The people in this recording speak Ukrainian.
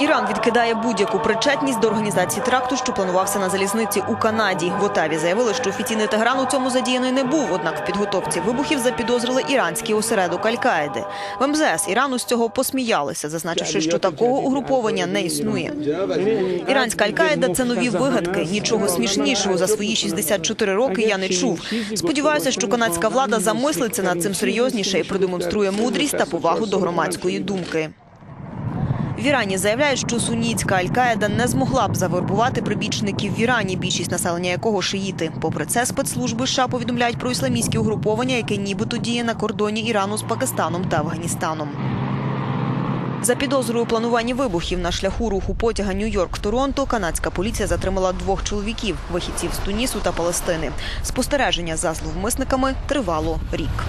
Іран відкидає будь-яку причетність до організації теракту, що планувався на залізниці у Канаді. В Отаві заявили, що офіційний Тегеран у цьому задіяний не був. Однак в підготовці вибухів запідозрили іранський осередок Аль-Каїди. В МЗС Ірану з цього посміялися, зазначивши, що такого угруповання не існує. Іранська Аль-Каїда – це нові вигадки. Нічого смішнішого за свої 64 роки я не чув. Сподіваюся, що канадська влада замислиться над цим серйозніше і продемонструє мудрість та повагу до громадської думки. В Ірані заявляють, що сунітська Аль-Каїда не змогла б завербувати прибічників в Ірані, більшість населення якого шиїти. Попри це, спецслужби США повідомляють про ісламістське угруповання, яке нібито діє на кордоні Ірану з Пакистаном та Афганістаном. За підозрою у плануванні вибухів на шляху руху потяга Нью-Йорк-Торонто канадська поліція затримала двох чоловіків – вихідців з Тунісу та Палестини. Спостереження за зловмисниками тривало рік.